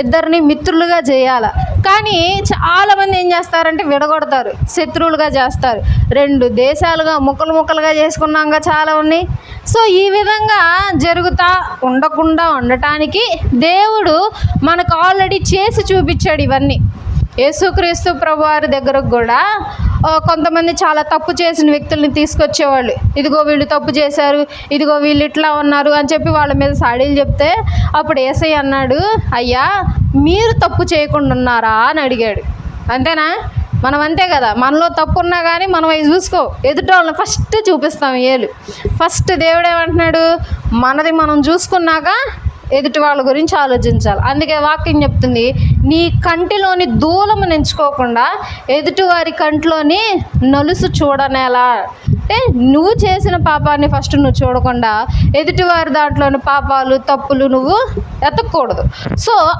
ఇద్దరిని మిత్రులుగా చేయాలి. కానీ చాలామంది ఏం చేస్తారంటే విడగొడతారు శత్రువులుగా చేస్తారు. రెండు దేశాలుగా ముక్కలు ముక్కలుగా చేసుకున్నాక చాలా ఉన్నాయి. సో ఈ విధంగా జరుగుతా ఉండకుండా ఉండటానికి దేవుడు మనకు ఆల్రెడీ చేసి చూపించాడు ఇవన్నీ. యేసుక్రీస్తు ప్రభు వారి దగ్గరకు కూడా కొంతమంది చాలా తప్పు చేసిన వ్యక్తుల్ని తీసుకొచ్చేవాళ్ళు. ఇదిగో వీళ్ళు తప్పు చేశారు ఇదిగో వీళ్ళు ఇట్లా ఉన్నారు అని చెప్పి వాళ్ళ మీద సాడీలు చెప్తే అప్పుడు ఏసై అన్నాడు అయ్యా మీరు తప్పు చేయకుండా ఉన్నారా? అని అడిగాడు. అంతేనా? మనం అంతే కదా. మనలో తప్పు ఉన్నా కానీ మనం అవి చూసుకో. ఎదుటి వాళ్ళని ఫస్ట్ చూపిస్తాం ఏలు. ఫస్ట్ దేవుడు ఏమంటున్నాడు? మనది మనం చూసుకున్నాక ఎదుటి వాళ్ళ గురించి ఆలోచించాలి. అందుకే వాక్యం చెప్తుంది నీ కంటిలోని దూలము ఎంచుకోకుండా ఎదుటి వారి కంటిలోని నలుసు చూడనేలా. అంటే నువ్వు చేసిన పాపాన్ని ఫస్ట్ నువ్వు చూడకుండా ఎదుటివారి దాంట్లోని పాపాలు తప్పులు నువ్వు ఎతకూడదు సో